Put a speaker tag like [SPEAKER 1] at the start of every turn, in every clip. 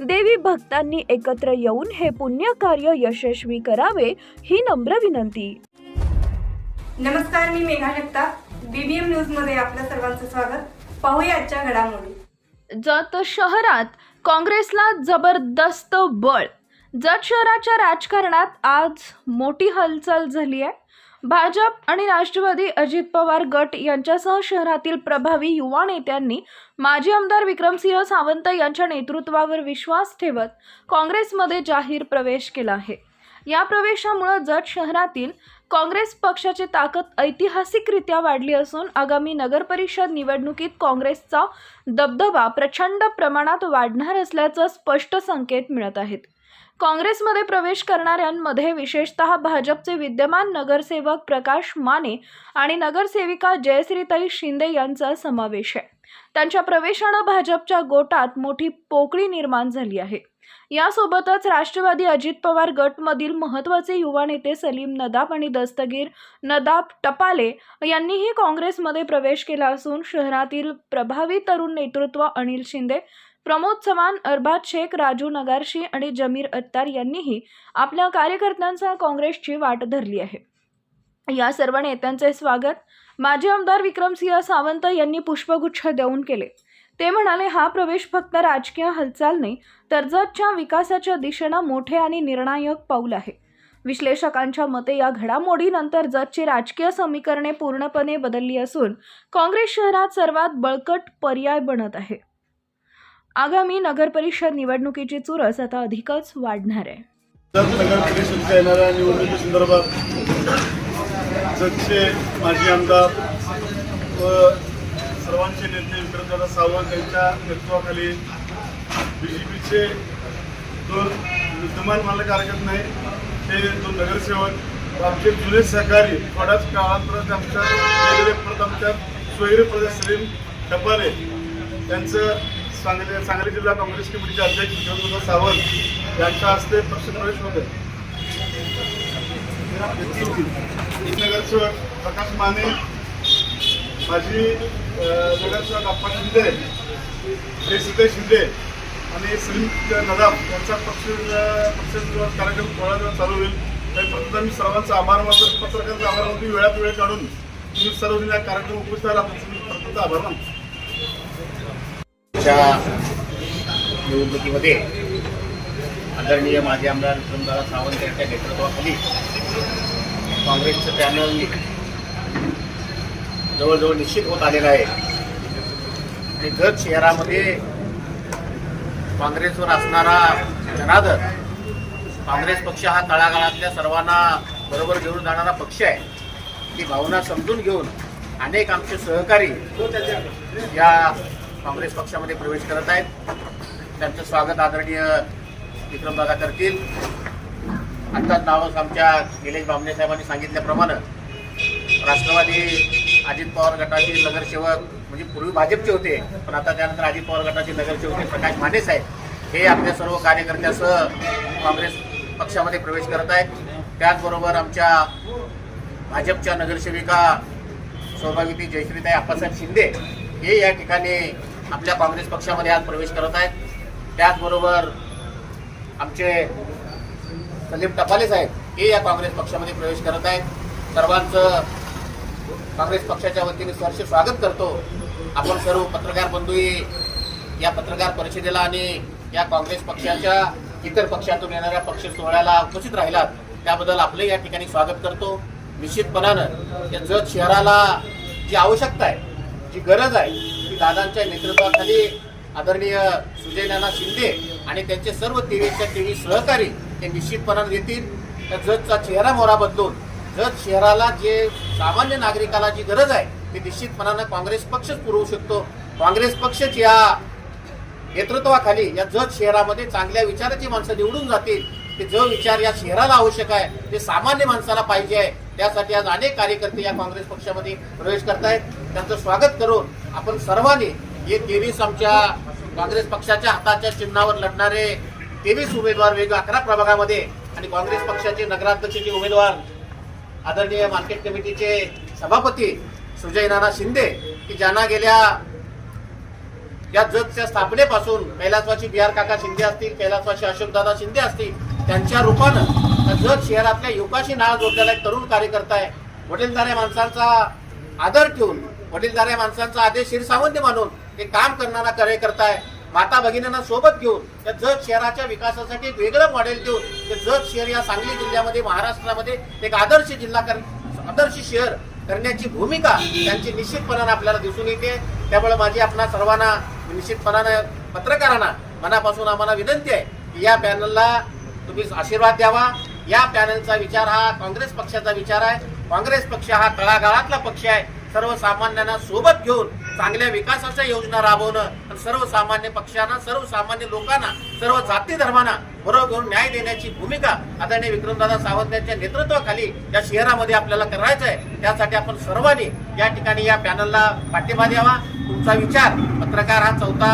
[SPEAKER 1] देवी भक्तांनी एकत्र येऊन हे पुण्य कार्य यशस्वी करावे ही नम्र विनंती.
[SPEAKER 2] नमस्कार मी मेघा जगताप. बीबीएम न्यूजमध्ये आपल्या सर्वांचं स्वागत. पाहूया आजच्या घडामोडी.
[SPEAKER 1] जत शहरात काँग्रेसला जबरदस्त बळ. जत शहराच्या राजकारणात आज मोठी हालचाल झाली आहे. भाजप आणि राष्ट्रवादी अजित पवार गट यांच्यासह शहरातील प्रभावी युवा नेत्यांनी माजी आमदार विक्रमसिंह सावंत यांच्या नेतृत्वावर विश्वास ठेवत काँग्रेसमध्ये जाहीर प्रवेश केला आहे. या प्रवेशामुळे जत शहरातील काँग्रेस पक्षाची ताकद ऐतिहासिकरित्या वाढली असून आगामी नगरपरिषद निवडणुकीत काँग्रेसचा दबदबा प्रचंड प्रमाणात वाढणार असल्याचं स्पष्ट संकेत मिळत आहेत. काँग्रेसमध्ये प्रवेश करणाऱ्यांमध्ये विशेषतः भाजपचे विद्यमान नगरसेवक प्रकाश माने आणि नगरसेविका जयश्रीताई शिंदे यांचा समावेश आहे. त्यांच्या प्रवेशानं भाजपच्या गोटात मोठी पोकळी निर्माण झाली आहे. यासोबतच राष्ट्रवादी अजित पवार गटमधील महत्त्वाचे युवा नेते सलीम नदाब आणि दस्तगीर नदाब टपाले यांनीही काँग्रेसमध्ये प्रवेश केला असून शहरातील प्रभावी तरुण नेतृत्व अनिल शिंदे प्रमोद चव्हाण अरबाज शेख राजू नगारशी आणि जमीर अत्तार यांनीही आपल्या कार्यकर्त्यांचा काँग्रेसची वाट धरली आहे. या सर्व नेत्यांचे स्वागत माजी आमदार विक्रमसिंह सावंत यांनी पुष्पगुच्छ देऊन केले. ते म्हणाले हा प्रवेश फक्त राजकीय हालचाल नाही तर जतच्या विकासाच्या दिशेनं मोठे आणि निर्णायक पाऊल आहे. विश्लेषकांच्या मते या घडामोडीनंतर जतची राजकीय समीकरणे पूर्णपणे बदलली असून काँग्रेस शहरात सर्वात बळकट पर्याय बनत आहे. आगामी नगरपरिषद निवडणुकीची चुरस आता अधिकच वाढणार आहे.
[SPEAKER 3] जत नगर परिषदेच्या येणाऱ्या निवडणुकीसंदर्भात माजी आमदार व सर्वांचे नेते विक्रमदादा सावंत यांच्या नेतृत्वाखाली बी जे पीचे दोन विद्यमान मला हरकत नाही. ते दोन नगरसेवक आमचे जुने सहकारी थोड्याच काळापर्यंत आमच्या वेगवेगळे परत आमच्या सोयरे प्रदेश सलीम टपाले यांचं सांगली सांगली जिल्हा काँग्रेस कमिटीचे अध्यक्ष विक्रमदादा सावंत यांच्या हस्ते पक्षप्रवेश होते नगरसेवक प्रकाश माने माजी नगरसेवक अप्पा शिंदे जयसिद्ध शिंदे आणि सलीम नदाब यांचा पक्ष पक्ष कार्यक्रम थोडा दिवस चालू होईल त्याही मी सर्वांचा आभार मानतो. पत्रकारांचा आभार मानतो. वेळात वेळ काढून तुम्ही सर्वजण या कार्यक्रम उपस्थित राहतो आभार मानतो.
[SPEAKER 4] मागच्या निवडणुकीमध्ये आदरणीय माजी आमदार विक्रमदादा सावंत यांच्या नेतृत्वाखाली काँग्रेसचं पॅनल जवळजवळ निश्चित होत आलेलं आहे. आणि जत शहरामध्ये काँग्रेसवर असणारा जनादर काँग्रेस पक्ष हा तळागाळातल्या सर्वांना बरोबर घेऊन जाणारा पक्ष आहे. ती भावना समजून घेऊन अनेक आमचे सहकारी या काँग्रेस पक्षामध्ये प्रवेश करत आहेत. त्यांचं स्वागत आदरणीय विक्रमदादा करतील. आत्ताच नावच आमच्या निलेश बामणे साहेबांनी सांगितल्याप्रमाणे राष्ट्रवादी अजित पवार गटाचे नगरसेवक म्हणजे पूर्वी भाजपचे होते पण आता त्यानंतर अजित पवार गटाचे नगरसेवक प्रकाश माने साहेब हे आपल्या सर्व कार्यकर्त्यासह काँग्रेस पक्षामध्ये प्रवेश करत आहेत. त्याचबरोबर आमच्या भाजपच्या नगरसेविका सौभाग्यवती जयश्रीताई आप्पासाहेब शिंदे हे या ठिकाणी आपल्या काँग्रेस पक्षामध्ये आज प्रवेश करत आहेत. त्याचबरोबर आमचे सलीम टपाले साहेब हे या काँग्रेस पक्षामध्ये प्रवेश करत आहेत. सर्वांचं काँग्रेस पक्षाच्या वतीने सहर्ष स्वागत करतो. आपण सर्व पत्रकार बंधूही या पत्रकार परिषदेला आणि या काँग्रेस पक्षाच्या इतर पक्षातून येणाऱ्या पक्ष सोहळ्याला उपस्थित राहिलात त्याबद्दल आपलं या ठिकाणी स्वागत करतो. निश्चितपणानं या जत शहराला जी आवश्यकता आहे जी गरज आहे दादांच्या नेतृत्वाखाली आदरणीय सुजय नाना शिंदे आणि त्यांचे सर्व तेवीसच्या तेवीस सहकारी ते निश्चितपणाने देतील. त्या जतचा चेहरा मोहरा बदलून जत शहराला जे सामान्य नागरिकाला जी गरज आहे ती निश्चितपणानं काँग्रेस पक्षच पुरवू शकतो. काँग्रेस पक्षच या नेतृत्वाखाली या जत शहरामध्ये चांगल्या विचाराची माणसं निवडून जातील. की जो विचार या शहराला आवश्यक आहे ते सामान्य माणसाला पाहिजे आहे. त्यासाठी आज अनेक कार्यकर्ते या काँग्रेस पक्षामध्ये प्रवेश करतायत. त्यांचं स्वागत करून आपण सर्वांनी हे तेवीस आमच्या काँग्रेस पक्षाच्या हाताच्या चिन्हावर लढणारे तेवीस उमेदवार वेगवेगळ्या अकरा प्रभागामध्ये आणि काँग्रेस पक्षाचे नगराध्यक्षाचे उमेदवार आदरणीय मार्केट कमिटीचे सभापती सुजय नाना शिंदे की ज्यांना गेल्या या जगच्या स्थापनेपासून कैलासवासी बी आर काका शिंदे असतील कैलासवासी अशोकदादा शिंदे असतील त्यांच्या रूपानं जत शहरातल्या युवकाशी नाळ जोडलेला एक तरुण कार्यकर्ता आहे. वडीलधाऱ्या माणसांचा आदर ठेवून वडीलधाऱ्या माणसांचा आदेश शिरसावंत मानून ते काम करणारा कार्यकर्ता आहे. माता भगिनींना सोबत घेऊन त्या जत शहराच्या विकासासाठी एक वेगळं मॉडेल देऊन ते जत शहर या सांगली जिल्ह्यामध्ये महाराष्ट्रामध्ये एक आदर्श जिल्हा कर आदर्श शहर करण्याची भूमिका त्यांची निश्चितपणानं आपल्याला दिसून येते. त्यामुळे माझी आपणा सर्वांना निश्चितपणानं पत्रकारांना मनापासून आम्हाला विनंती आहे की या पॅनलला तुम्ही आशीर्वाद द्यावा. या पॅनलचा विचार हा काँग्रेस पक्षाचा विचार आहे. काँग्रेस पक्ष हा तळागाळातला पक्ष आहे. सर्वसामान्यांना सोबत घेऊन चांगल्या विकासाच्या योजना राबवणं सर्वसामान्य पक्षांना सर्वसामान्य लोकांना सर्व जाती धर्मांना बरोबर घेऊन न्याय देण्याची भूमिका आदरणीय विक्रमदादा सावंत यांच्या नेतृत्वाखाली या शहरामध्ये आपल्याला करायचं आहे त्यासाठी आपण सर्वांनी या ठिकाणी या पॅनलला पाठिंबा द्यावा. तुमचा विचार पत्रकार हा चौथा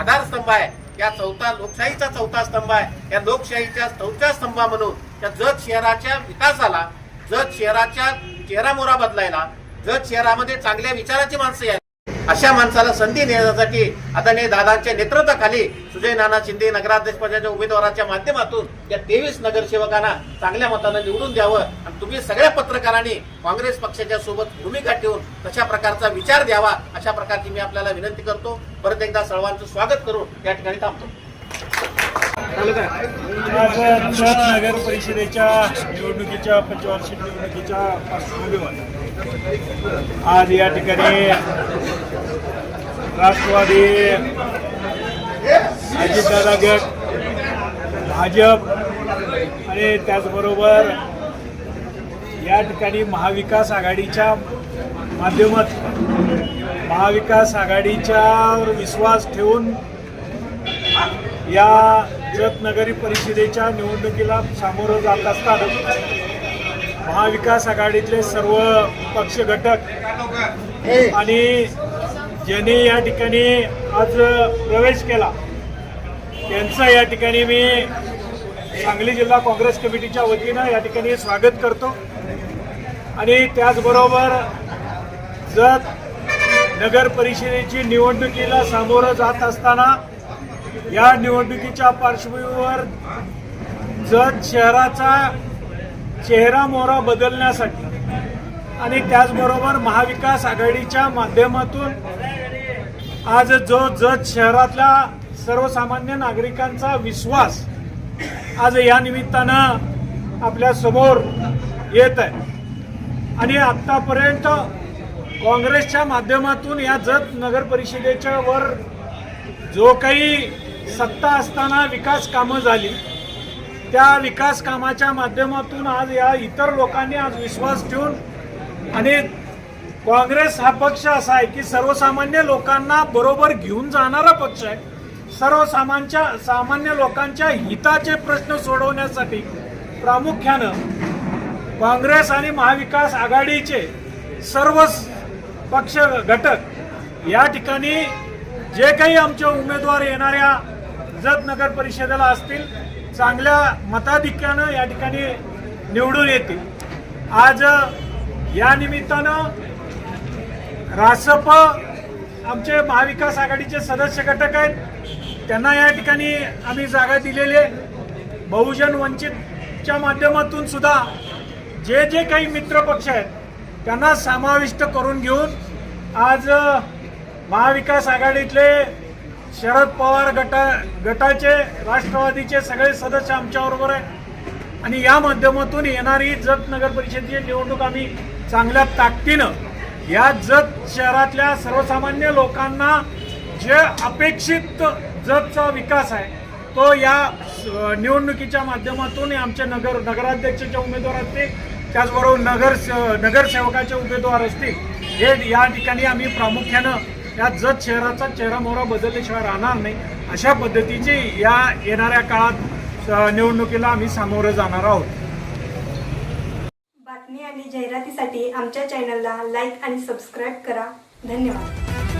[SPEAKER 4] आधारस्तंभ आहे. या चौथा लोकशाहीचा चौथा स्तंभ आहे. या लोकशाहीच्या चौथ्या स्तंभा म्हणून या जत शहराच्या विकासाला जत शहराच्या चेहरामोरा बदलायला जत शहरामध्ये चांगल्या विचाराची माणसं आहेत अशा माणसाला संधी देण्यासाठी आदरणीय दादांच्या नेतृत्वाखाली सुजय नाना शिंदे नगराध्यक्ष पदाच्या उमेदवाराच्या माध्यमातून या तेवीस नगरसेवकांना चांगल्या मतानं निवडून द्यावं आणि तुम्ही सगळ्या पत्रकारांनी काँग्रेस पक्षाच्या सोबत भूमिका ठेवून तशा प्रकारचा विचार द्यावा अशा प्रकारची मी आपल्याला विनंती करतो. परत एकदा सर्वांचं स्वागत करून या ठिकाणी थांबतो.
[SPEAKER 5] आज जत नगर परिषदेच्या निवडणुकीच्या पंचवार्षिक निवडणुकीच्या पार्श्वभूमीवर आज या ठिकाणी राष्ट्रवादी अजितदादा गट भाजप आणि त्याचबरोबर या ठिकाणी महाविकास आघाडीच्या माध्यमात महाविकास आघाडीच्यावर विश्वास ठेवून या जतनगरी परिषदेच्या निवडणुकीला सामोरं जात असताना महाविकास आघाडीतले सर्व पक्ष घटक आणि ज्यांनी या ठिकाणी आज प्रवेश केला त्यांचं या ठिकाणी मी सांगली जिल्हा काँग्रेस कमिटीच्या वतीनं या ठिकाणी स्वागत करतो. आणि त्याचबरोबर जत नगर परिषदेची निवडणुकीला सामोरं जात असताना या निवडणुकीच्या पार्श्वभूमीवर जत शहराचा चेहरा मोहरा बदलण्यासाठी आणि त्याचबरोबर महाविकास आघाडीच्या माध्यमातून आज जो जत शहरातल्या सर्वसामान्य नागरिकांचा विश्वास आज या निमित्तानं आपल्यासमोर येत आहे. आणि आतापर्यंत काँग्रेसच्या माध्यमातून या जत नगर परिषदेच्या वर जो काही सत्ता असताना विकास कामं झाली. त्या विकास कामाच्या माध्यमातून आज या इतर लोकांनी आज विश्वास ठेवून आणि काँग्रेस हा पक्ष असा आहे की सर्वसामान्य लोकांना बरोबर घेऊन जाणारा पक्ष आहे. सर्वसामान्य सामान्य लोकांच्या हिताचे प्रश्न सोडवण्यासाठी प्रामुख्यानं काँग्रेस आणि महाविकास आघाडीचे सर्व पक्ष घटक या ठिकाणी जे काही आमचे उमेदवार येणाऱ्या जत नगर परिषदेला असतील चांगल्या मताधिक्यानं या ठिकाणी निवडून येतील. आज या निमित्तानं रासप आमचे महाविकास आघाडीचे सदस्य घटक आहेत. त्यांना या ठिकाणी आम्ही जागा दिलेली बहुजन वंचितच्या माध्यमातून सुद्धा जे जे काही मित्र पक्ष आहेत त्यांना समाविष्ट करून घेऊन आज महाविकास आघाडीतले शरद पवार गटा गटाचे राष्ट्रवादीचे सगळे सदस्य आमच्याबरोबर आहे. आणि या माध्यमातून येणारी जत नगर परिषदेची निवडणूक आम्ही चांगल्या ताकदीनं या जत शहरातल्या सर्वसामान्य लोकांना जे अपेक्षित जतचा विकास आहे तो या निवडणुकीच्या माध्यमातून आमचे नगर नगराध्यक्षाचे उमेदवार असतील त्याचबरोबर नगर नगरसेवकाचे उमेदवार असतील हे या ठिकाणी आम्ही प्रामुख्यानं या जत शहराचा चेहरा मोहरा बदलल्याशिवाय राहणार नाही. अशा पद्धतीचे या येणाऱ्या काळात निवडणुकीला आम्ही सामोरं जाणार आहोत.
[SPEAKER 2] बातमी आणि जाहिरातीसाठी आमच्या चॅनलला लाईक आणि सबस्क्राईब करा. धन्यवाद.